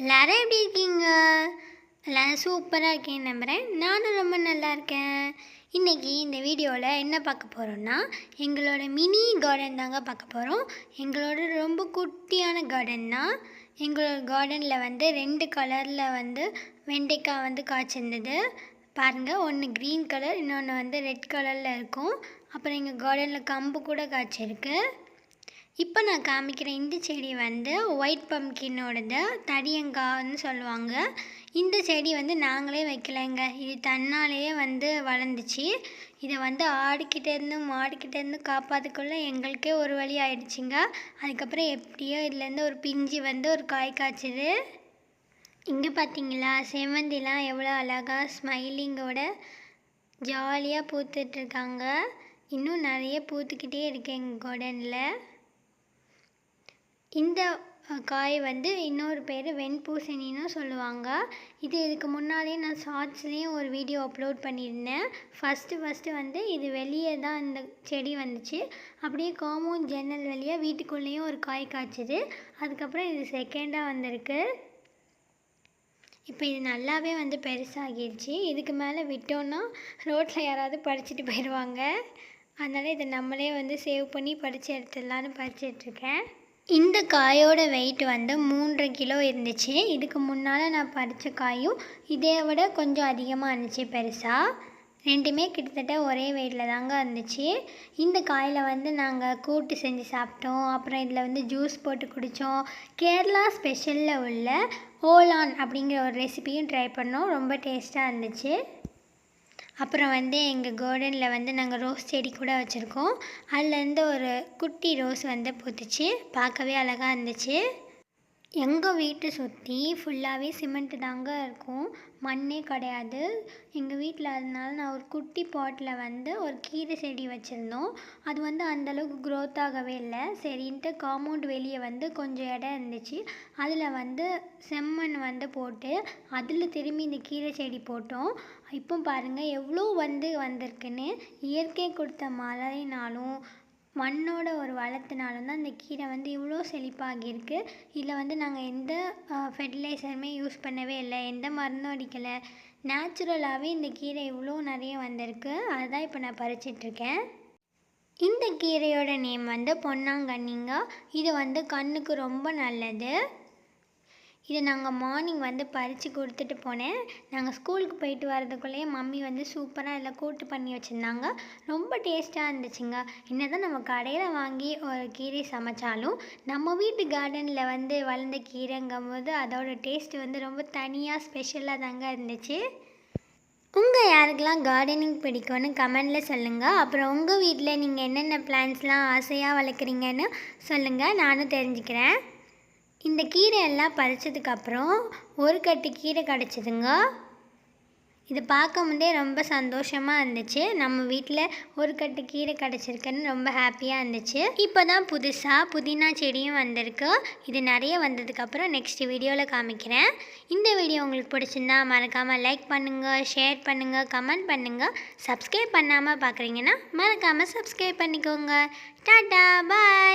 எல்லாரும் எப்படி இருக்கீங்க? எல்லோரும் சூப்பராக இருக்கேன்னு நம்புகிறேன் நானும் ரொம்ப நல்லா இருக்கேன். இன்றைக்கி இந்த வீடியோவில் என்ன பார்க்க போகிறோம்னா எங்களோட மினி கார்டன் தாங்க பார்க்க போகிறோம் எங்களோட ரொம்ப குட்டியான கார்டன் தான் எங்களோட கார்டனில் வந்து ரெண்டு கலரில் வந்து வெண்டைக்காய் வந்து காய்ச்சிருந்தது. பாருங்கள் ஒன்று க்ரீன் கலர் இன்னொன்று வந்து ரெட் கலரில் இருக்கும். அப்புறம் எங்கள் கார்டனில் கம்பு கூட காய்ச்சிருக்கு. இப்போ நான் காமிக்கிற இந்த செடி வந்து ஒயிட் பம்கினோடது தடியங்கான்னு சொல்லுவாங்க. இந்த செடி வந்து நாங்களே வைக்கலைங்க. இது தன்னாலேயே வந்து வளர்ந்துச்சு. இதை வந்து ஆடுக்கிட்டேருந்து மாடுக்கிட்டேருந்து காப்பாற்றுக்குள்ளே எங்களுக்கே ஒரு வழி ஆயிடுச்சுங்க. அதுக்கப்புறம் எப்படியோ இதுலேருந்து ஒரு பிஞ்சு வந்து ஒரு காய் காய்ச்சிது. இங்கே பார்த்தீங்களா? செவ்வந்திலாம் எவ்வளோ அழகாக ஸ்மைலிங்கோட ஜாலியாக பூத்துட்ருக்காங்க. இன்னும் நிறைய பூத்துக்கிட்டே இருக்கு எங்கள் கார்டனில் இந்த காய் வந்து இன்னொரு பேர் வெண்பூசணின்னு சொல்லுவாங்க. இது இதுக்கு முன்னாலே நான் ஷார்ட்ஸ்லேயும் ஒரு வீடியோ அப்லோட் பண்ணியிருந்தேன். ஃபஸ்ட்டு ஃபஸ்ட்டு வந்து இது வெளியே தான் இந்த செடி வந்துச்சு. அப்படியே காம்பவுண்ட் ஜன்னல் வழியாக வீட்டுக்குள்ளேயும் ஒரு காய் காய்ச்சிது. அதுக்கப்புறம் இது செகண்டாக வந்திருக்கு. இப்போ இது நல்லாவே வந்து பெருசாகிடுச்சு இதுக்கு மேலே விட்டோன்னா ரோட்டில் யாராவது பறிச்சுட்டு போயிடுவாங்க அதனால் இதை நம்மளே வந்து சேவ் பண்ணி பறித்து எடுத்துடலான்னு பறிச்சிட்ருக்கேன் இந்த காயோட வெயிட் வந்து மூன்று கிலோ இருந்துச்சு. இதுக்கு முன்னால் நான் பறித்த காயும் இதை விட கொஞ்சம் அதிகமாக இருந்துச்சு பெருசாக ரெண்டுமே கிட்டத்தட்ட ஒரே வெயிட்டில் தாங்க இருந்துச்சு. இந்த காயில் வந்து நாங்கள் கூட்டு செஞ்சு சாப்பிட்டோம். அப்புறம் இதில் வந்து ஜூஸ் போட்டு குடித்தோம் கேரளா ஸ்பெஷலில் உள்ள ஓலான் அப்படிங்கிற ஒரு ரெசிபியும் ட்ரை பண்ணோம். ரொம்ப டேஸ்ட்டாக இருந்துச்சு. அப்புறம் வந்து எங்கள் கார்டனில் வந்து நாங்கள் ரோஸ் செடி கூட வச்சுருக்கோம். அதுலேருந்து ஒரு குட்டி ரோஸ் வந்து பூத்துச்சு. பார்க்கவே அழகாக இருந்துச்சு. எங்கள் வீட்டை சுற்றி ஃபுல்லாகவே சிமெண்ட்டு தாங்க இருக்கும். மண்ணே கிடையாது. எங்கள் வீட்டில் அதனால நான் ஒரு குட்டி பாட்டில் வந்து ஒரு கீரை செடி வச்சுருந்தோம். அது வந்து அந்தளவுக்கு க்ரோத் ஆகவே இல்லை. சரின்ட்டு காம்பவுண்ட் வெளியே வந்து கொஞ்சம் இடம் இருந்துச்சு. அதில் வந்து செம்மண் வந்து போட்டு அதில் திரும்பி இந்த கீரை செடி போட்டோம். இப்போ பாருங்கள் எவ்வளோ வந்து வந்திருக்குன்னு. இயற்கை கொடுத்த மழைனாலும் மண்ணோட ஒரு வளத்தினால தான் இந்த கீரை வந்து இவ்வளோ செழிப்பாகியிருக்கு. இதில் வந்து நாங்கள் எந்த ஃபெர்டிலைசருமே யூஸ் பண்ணவே இல்லை. எந்த மருந்தும் அடிக்கலை. நேச்சுரலாகவே இந்த கீரை இவ்வளோ நிறைய வந்திருக்கு. அதுதான் இப்போ நான் பறிச்சிட்ருக்கேன் இந்த கீரையோட நேம் வந்து பொன்னாங்கண்ணிங்க. இது வந்து கண்ணுக்கு ரொம்ப நல்லது. இதை நாங்கள் மார்னிங் வந்து பறித்து கொடுத்துட்டு போனேன். நாங்கள் ஸ்கூலுக்கு போயிட்டு வரதுக்குள்ளேயே மம்மி வந்து சூப்பராக இதில் கூட்டு பண்ணி வச்சுருந்தாங்க. ரொம்ப டேஸ்ட்டாக இருந்துச்சுங்க. என்ன தான் நம்ம கடையில் வாங்கி ஒரு கீரை சமைச்சாலும் நம்ம வீட்டு கார்டனில் வந்து வளர்ந்த கீரைங்கும் போது அதோட டேஸ்ட் வந்து ரொம்ப தனியாக ஸ்பெஷலாக தாங்க இருந்துச்சு. உங்கள் யாருக்கெல்லாம் கார்டனிங் பிடிக்கும்னு கமெண்டில் சொல்லுங்கள் அப்புறம் உங்கள் வீட்டில் நீங்கள் என்னென்ன பிளான்ஸ்லாம் ஆசையாக வளர்க்குறீங்கன்னு சொல்லுங்கள் நானும் தெரிஞ்சுக்கிறேன். இந்த கீரை எல்லாம் பறிச்சதுக்கப்புறம் ஒரு கட்டு கீரை கிடச்சிதுங்க. இது பார்க்க ரொம்ப சந்தோஷமாக இருந்துச்சு. நம்ம வீட்டில் ஒரு கட்டு கீரை கிடச்சிருக்குன்னு ரொம்ப ஹாப்பியாக இருந்துச்சு. இப்போ தான் புதுசாக புதினா செடியும் வந்திருக்கு. இது நிறைய வந்ததுக்கப்புறம் நெக்ஸ்ட் வீடியோவில் காமிக்கிறேன். இந்த வீடியோ உங்களுக்கு பிடிச்சிருந்தா மறக்காமல் லைக் பண்ணுங்கள் ஷேர் பண்ணுங்கள் கமெண்ட் பண்ணுங்கள் சப்ஸ்கிரைப் பண்ணாமல் பார்க்குறீங்கன்னா மறக்காமல் சப்ஸ்கிரைப் பண்ணிக்கோங்க. டாட்டா பாய்